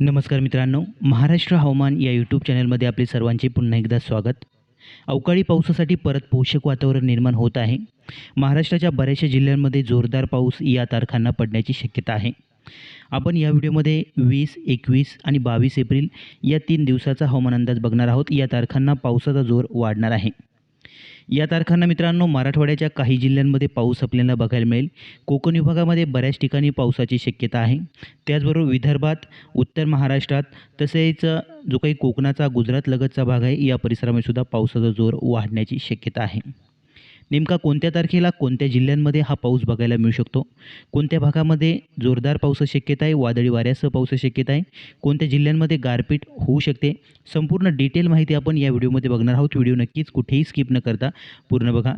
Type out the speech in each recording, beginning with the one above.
नमस्कार मित्रांनो महाराष्ट्र हवामान या यूट्यूब चॅनलमध्ये आपले सर्वांचे पुन्हा एकदा स्वागत. अवकाळी पावसासाठी परत पोषक वातावरण निर्माण होत आहे. महाराष्ट्राच्या बऱ्याचशा जिल्ह्यांमध्ये जोरदार पाऊस या तारखांना पडण्याची शक्यता आहे. आपण या व्हिडिओमध्ये वीस एकवीस आणि बावीस एप्रिल या तीन दिवसाचा हवामान अंदाज बघणार आहोत. या तारखांना पावसाचा जोर वाढणार आहे. या तारखांना मित्रांनो मराठवाड्याच्या काही जिल्ह्यांमध्ये पाऊस आपल्याला बघायला मिळेल. कोकण विभागामध्ये बऱ्याच ठिकाणी पावसाची शक्यता आहे. त्याचबरोबर विदर्भात उत्तर महाराष्ट्रात तसेच जो काही कोकणाचा गुजरात लगतचा भाग आहे या परिसरामध्ये सुद्धा पावसाचा जोर वाढण्याची शक्यता आहे. नेमका कोणत्या तारखेला कोणत्या जिल्ह्यांमध्ये हा पाऊस बघायला मिळू शकतो? कोणत्या भागामध्ये जोरदार पावसाची शक्यता आहे? वादळी वाऱ्यासह पावसाची शक्यता आहे? कोणत्या जिल्ह्यांमध्ये गारपीट होऊ शकते? संपूर्ण डिटेल माहिती आपण या व्हिडिओमध्ये बघणार आहोत. व्हिडिओ नक्कीच कुठेही स्किप न करता पूर्ण बघा.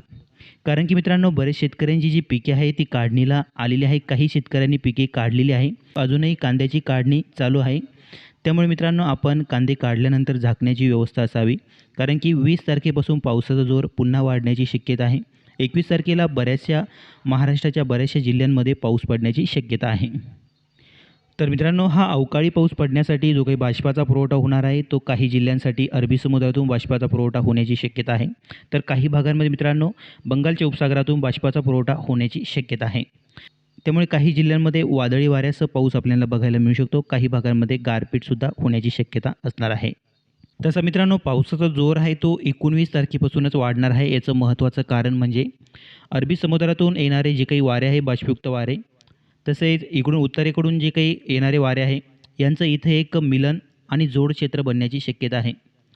कारण की मित्रांनो बरेच शेतकऱ्यांची जी पिके आहे ती काढणीला आलेली आहे काही शेतकऱ्यांनी पिके काढलेली आहे अजूनही कांद्याची काढणी चालू आहे. त्यामुळे मित्रांनो आपण कांदे काढल्यानंतर झाकण्याची व्यवस्था असावी. कारण की वीस तारखेपासून पावसाचा जोर पुन्हा वाढण्याची शक्यता आहे. एकवीस तारखेला बऱ्याचशा महाराष्ट्राच्या बऱ्याचशा जिल्ह्यांमध्ये पाऊस पडण्याची शक्यता आहे. तर मित्रांनो हा अवकाळी पाऊस पडण्यासाठी जो काही बाष्पाचा पुरवठा होणार आहे तो काही जिल्ह्यांसाठी अरबी समुद्रातून बाष्पाचा पुरवठा होण्याची शक्यता आहे. तर काही भागांमध्ये मित्रांनो बंगालच्या उपसागरातून बाष्पाचा पुरवठा होण्याची शक्यता आहे. त्यामुळे काही जिल्ह्यांमध्ये वादळी वाऱ्यासह पाऊस आपल्याला बघायला मिळू शकतो. काही भागांमध्ये गारपीटसुद्धा होण्याची शक्यता असणार आहे. तसं मित्रांनो पावसाचा जोर आहे तो एकोणवीस तारखेपासूनच वाढणार आहे. याचं महत्त्वाचं कारण म्हणजे अरबी समुद्रातून येणारे जे काही वारे आहे बाष्पयुक्त वारे तसेच इकडून उत्तरेकडून जे काही येणारे वारे आहे यांचं इथे एक मिलन आणि जोड क्षेत्र बनण्याची शक्यता आहे.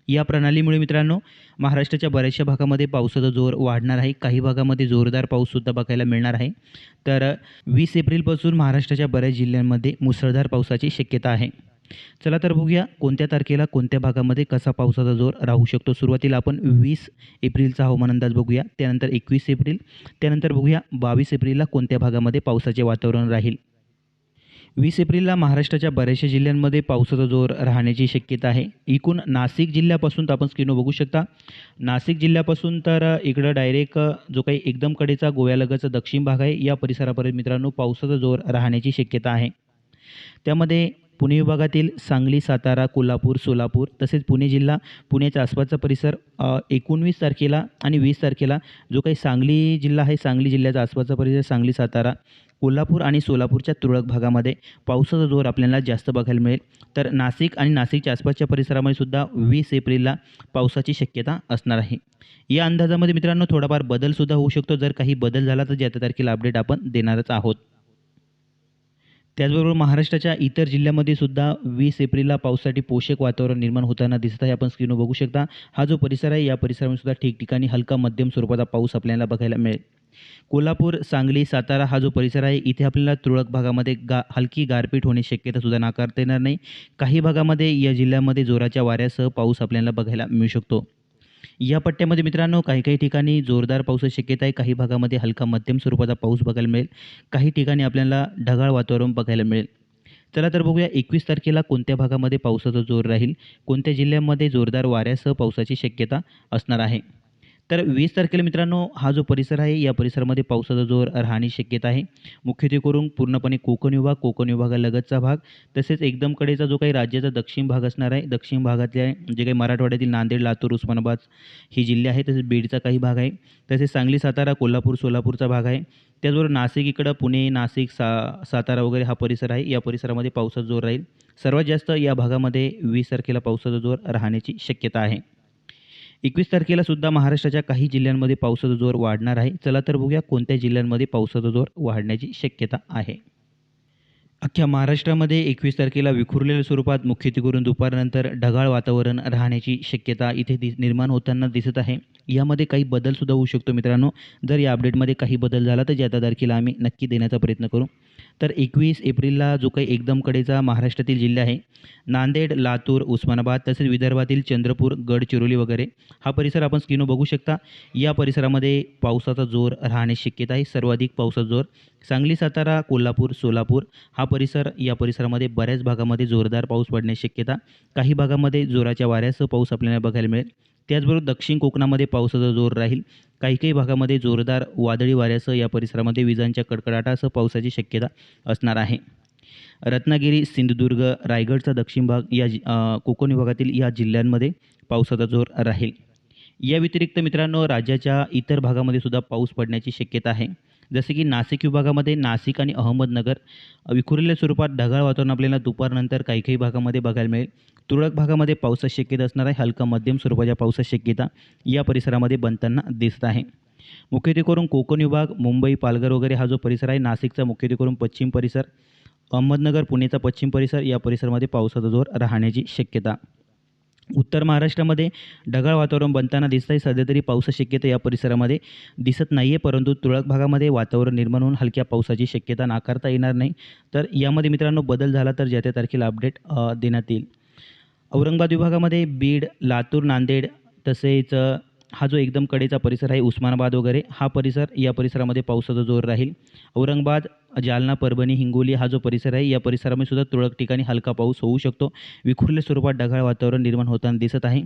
या प्रणालीमुळे मित्रांनो महाराष्ट्राच्या बऱ्याचशा भागामध्ये पावसाचा जोर वाढणार आहे. काही भागामध्ये जोरदार पाऊससुद्धा बघायला मिळणार आहे. तर वीस एप्रिलपासून महाराष्ट्राच्या बऱ्याच जिल्ह्यांमध्ये मुसळधार पावसाची शक्यता आहे. चला तर बघूया कोणत्या तारखेला कोणत्या भागामध्ये कसा पावसाचा जोर राहू शकतो? सुरुवातीला आपण वीस एप्रिलचा हवामान अंदाज बघूया त्यानंतर एकवीस एप्रिल त्यानंतर बघूया बावीस एप्रिलला कोणत्या भागामध्ये पावसाचे वातावरण राहील? वीस एप्रिलला महाराष्ट्राच्या बऱ्याचशा जिल्ह्यांमध्ये पावसाचा जोर राहण्याची शक्यता आहे. एकूण नाशिक जिल्ह्यापासून तर आपण स्क्रीनवर बघू शकता. नाशिक जिल्ह्यापासून तर इकडं डायरेक्ट जो काही एकदम कडेचा गोव्यालगतचा दक्षिण भाग आहे या परिसरापर्यंत मित्रांनो पावसाचा जोर राहण्याची शक्यता आहे. त्यामध्ये पुणे विभागातील सांगली सातारा कोल्हापूर सोलापूर तसेच पुणे जिल्हा पुण्याच्या आसपासचा परिसर एकोणवीस तारखेला आणि वीस तारखेला जो काही सांगली जिल्हा आहे सांगली जिल्ह्याचा आसपासचा परिसर सांगली सातारा कोल्हापूर आणि सोलापूरच्या तुरळक भागामध्ये पावसाचा जोर आपल्याला जास्त बघायला मिळेल. तर नाशिक आणि नाशिकच्या आसपासच्या परिसरामध्ये सुद्धा वीस एप्रिलला पावसाची शक्यता असणार आहे. या अंदाजामध्ये मित्रांनो थोडाफार बदलसुद्धा होऊ शकतो. जर काही बदल झाला तर ज्या तारखेला अपडेट आपण देणारच आहोत. त्याचबरोबर महाराष्ट्राच्या इतर जिल्ह्यामध्ये सुद्धा वीस एप्रिलला पावसासाठी पोषक वातावरण निर्माण होताना दिसत आहे. आपण स्क्रीनवर बघू शकता हा जो परिसर आहे या परिसरामध्ये सुद्धा ठिकठिकाणी हलका मध्यम स्वरूपाचा पाऊस आपल्याला बघायला मिळेल. कोल्हापूर सांगली सातारा हा जो परिसर आहे इथे आपल्याला तुरळक भागामध्ये गा हलकी गारपीट होण्याची शक्यतासुद्धा नाकारता येणार नाही. काही भागामध्ये या जिल्ह्यामध्ये जोराच्या वाऱ्यासह पाऊस आपल्याला बघायला मिळू शकतो. या पट्ट्यामध्ये मित्रांनो काही काही ठिकाणी जोरदार पावसाची शक्यता आहे. काही भागामध्ये हलका मध्यम स्वरूपाचा पाऊस बघायला मिळेल. काही ठिकाणी आपल्याला ढगाळ वातावरण बघायला मिळेल. चला तर बघूया एकवीस तारखेला कोणत्या भागामध्ये पावसाचा जोर राहील? कोणत्या जिल्ह्यामध्ये जोरदार वाऱ्यासह पावसाची शक्यता असणार आहे? तर वीस तारखेला मित्रांनो हा जो परिसर आहे या परिसरामध्ये पावसाचा जोर राहण्याची शक्यता आहे. मुख्यत्वे करून पूर्णपणे कोकण विभाग कोकण विभागालगतचा भाग. तसेच एकदम कडेचा जो काही राज्याचा दक्षिण भाग असणार आहे दक्षिण भागातल्या जे म्हणजे काही मराठवाड्यातील नांदेड लातूर उस्मानाबाद ही जिल्हे आहे तसेच बीडचा काही भाग आहे. तसेच सांगली सातारा कोल्हापूर सोलापूरचा भाग आहे. त्याचबरोबर नाशिक इकडं पुणे नाशिक सा सातारा वगैरे हा परिसर आहे. या परिसरामध्ये पावसाचा जोर राहील. सर्वात जास्त या भागामध्ये वीस तारखेला पावसाचा जोर राहण्याची शक्यता आहे. एकवीस तारखेला सुद्धा महाराष्ट्राच्या काही जिल्ह्यांमध्ये पावसाचा जोर वाढणार आहे. चला तर बघूया कोणत्या जिल्ह्यांमध्ये पावसाचा जोर वाढण्याची शक्यता आहे. अख्ख्या महाराष्ट्रामध्ये एकवीस तारखेला विखुरलेल्या स्वरूपात मुख्यत्वे करून दुपारनंतर ढगाळ वातावरण राहण्याची शक्यता इथे दि निर्माण होताना दिसत आहे. यामध्ये काही बदलसुद्धा होऊ शकतो मित्रांनो. जर या अपडेटमध्ये काही बदल झाला तर ज्या तारखेला आम्ही नक्की देण्याचा प्रयत्न करू. तर एकवीस एप्रिलला जो काही एकदमकडेचा महाराष्ट्रातील जिल्हा आहे नांदेड लातूर उस्मानाबाद तसेच विदर्भातील चंद्रपूर गडचिरोली वगैरे हा परिसर आपण स्क्रीनवर बघू शकता. या परिसरामध्ये पावसाचा जोर राहण्याची शक्यता आहे. सर्वाधिक पावसाचा जोर सांगली सातारा कोल्हापूर सोलापूर हा परिसर या परिसरामध्ये बऱ्याच भागामध्ये जोरदार पाऊस पडण्याची शक्यता. काही भागामध्ये जोराच्या वाऱ्यासह पाऊस आपल्याला बघायला मिळेल. त्याचबरोबर दक्षिण कोकणामध्ये पावसाचा जोर राहील. काही काही भागामध्ये जोरदार वादळी वाऱ्यासह या परिसरामध्ये विजांच्या कडकडाटासह पावसाची शक्यता असणार आहे. रत्नागिरी सिंधुदुर्ग रायगडचा दक्षिण भाग या जि कोकण विभागातील या जिल्ह्यांमध्ये पावसाचा जोर राहील. या व्यतिरिक्त मित्रांनो राज्याच्या इतर भागामध्ये सुद्धा पाऊस पडण्याची शक्यता आहे. जसे की नाशिक विभागामध्ये नाशिक आणि अहमदनगर विखुरलेल्या स्वरूपात ढगाळ वातावरण आपल्याला दुपारनंतर काही काही भागामध्ये बघायला मिळेल. तुरळक भागामध्ये पावसाची शक्यता असणार आहे. हलका मध्यम स्वरूपाच्या पावसाची शक्यता या परिसरामध्ये बनताना दिसत आहे. मुख्यत्वे करून कोकण विभाग मुंबई पालघर वगैरे हा जो परिसर आहे नाशिकचा मुख्यत्वे करून पश्चिम परिसर अहमदनगर पुणेचा पश्चिम परिसर या परिसरामध्ये पावसाचा जोर राहण्याची शक्यता. उत्तर महाराष्ट्रामध्ये ढगाळ वातावरण बनताना दिसत आहे सध्या तरी पावसाची शक्यता या परिसरामध्ये दिसत नाही आहे परंतु तुरळक भागामध्ये वातावरण निर्माण होऊन हलक्या पावसाची शक्यता नाकारता येणार नाही. तर यामध्ये मित्रांनो बदल झाला तर ज्या त्या तारखेला अपडेट देण्यात येईल. औरंगाबाद विभागामध्ये बीड लातूर नांदेड तसेच हा जो एकदम कडेचा परिसर आहे उस्मानाबाद वगैरे हा परिसर या परिसरामध्ये पावसाचा जोर राहील. औरंगाबाद जालना परभणी हिंगोली हा जो परिसर आहे या परिसरामध्ये सुद्धा तुरळक ठिकाणी हलका पाऊस होऊ शकतो. विखुरल्या स्वरूपात ढगाळ वातावरण निर्माण होताना दिसत आहे.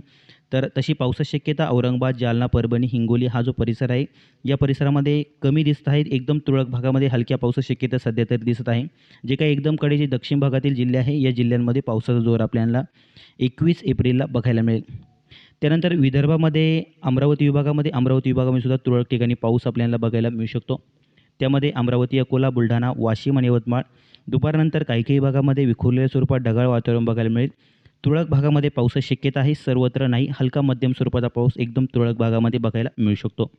तर तशी पावसाची शक्यता औरंगाबाद जालना परभणी हिंगोली हा जो परिसर आहे या परिसरामध्ये कमी दिसत आहे एकदम तुरळक भागामध्ये हलक्या पावसाची शक्यता सध्या तरी दिसत आहे. जे काही एकदम कडेचे दक्षिण भागातील जिल्हे आहे या जिल्ह्यांमध्ये पावसाचा जोर आपल्याला एकवीस एप्रिलला बघायला मिळेल. त्यानंतर विदर्भामध्ये अमरावती विभागामध्ये अमरावती विभागामध्ये सुद्धा तुरळक ठिकाणी पाऊस आपल्याला बघायला मिळू शकतो. त्यामध्ये अमरावती अकोला बुलढाणा वाशिम आणि यवतमाळ दुपारनंतर काही काही भागामध्ये विखुरलेल्या स्वरूपात ढगाळ वातावरण बघायला मिळेल. तुरळक भागामध्ये पावसाची शक्यता आहे सर्वत्र नाही हलका मध्यम स्वरूपाचा पाऊस एकदम तुरळक भागामध्ये बघायला मिळू शकतो.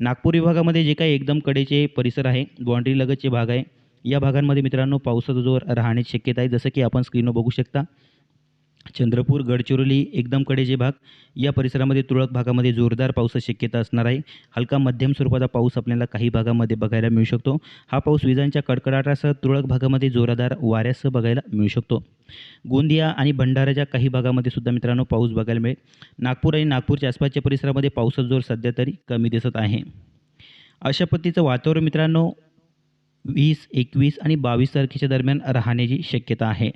नागपूर विभागामध्ये जे काही एकदम कडेचे परिसर आहे बाँड्रीलगतचे भाग आहे या भागांमध्ये मित्रांनो पावसाचा जोर राहण्याची शक्यता आहे जसं की आपण स्क्रीनवर बघू शकता. चंद्रपूर गडचिरोली एकदम कडेचे भाग. या परिसरामध्ये तुरळक भागामध्ये जोरदार पावसाची शक्यता असणार आहे. हलका मध्यम स्वरूपाचा पाऊस आपल्याला काही भागामध्ये बघायला मिळू शकतो. हा पाऊस विजांच्या कडकडाटासह तुरळक भागामध्ये जोरदार वाऱ्यासह बघायला मिळू शकतो. गोंदिया आणि भंडाराच्या काही भागामध्ये सुद्धा मित्रांनो पाऊस बघायला मिळेल. नागपूर आणि नागपूरच्या आसपासच्या परिसरामध्ये पावसाचा जोर सध्या तरी कमी दिसत आहे. अशा पद्धतीचं वातावरण मित्रांनो वीस एकवीस आणि बावीस तारखेच्या दरम्यान राहण्याची शक्यता आहे.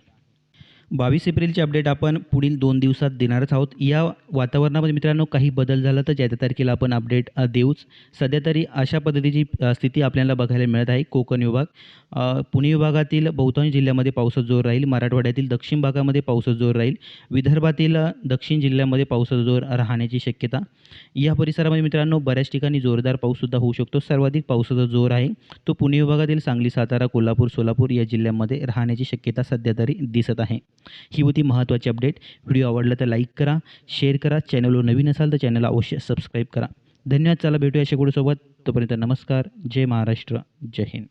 बावीस एप्रिलचे अपडेट आपण पुढील दोन दिवसात देणारच आहोत. या वातावरणामध्ये मित्रांनो काही बदल झाला तर ज्या तारखेला आपण अपडेट देऊच. सध्या तरी अशा पद्धतीची स्थिती आपल्याला बघायला मिळत आहे. कोकण विभाग पुणे विभागातील बहुतांश जिल्ह्यामध्ये पावसाचा जोर राहील. मराठवाड्यातील दक्षिण भागामध्ये पावसाचा जोर राहील. विदर्भातील दक्षिण जिल्ह्यामध्ये पावसाचा जोर राहण्याची शक्यता. या परिसरामध्ये मित्रांनो बऱ्याच ठिकाणी जोरदार पाऊससुद्धा होऊ शकतो. सर्वाधिक पावसाचा जोर आहे. तो पुणे विभागातील सांगली सातारा कोल्हापूर सोलापूर या जिल्ह्यांमध्ये राहण्याची शक्यता सध्या तरी दिसत आहे. ही होती महत्त्वाची अपडेट. व्हिडिओ आवडला तर लाईक करा शेअर करा. चॅनलवर नवीन असाल तर चॅनलला अवश्य सबस्क्राईब करा. धन्यवाद चला भेटूया शेकोडीसोबत तोपर्यंत नमस्कार. जय महाराष्ट्र. जय हिंद.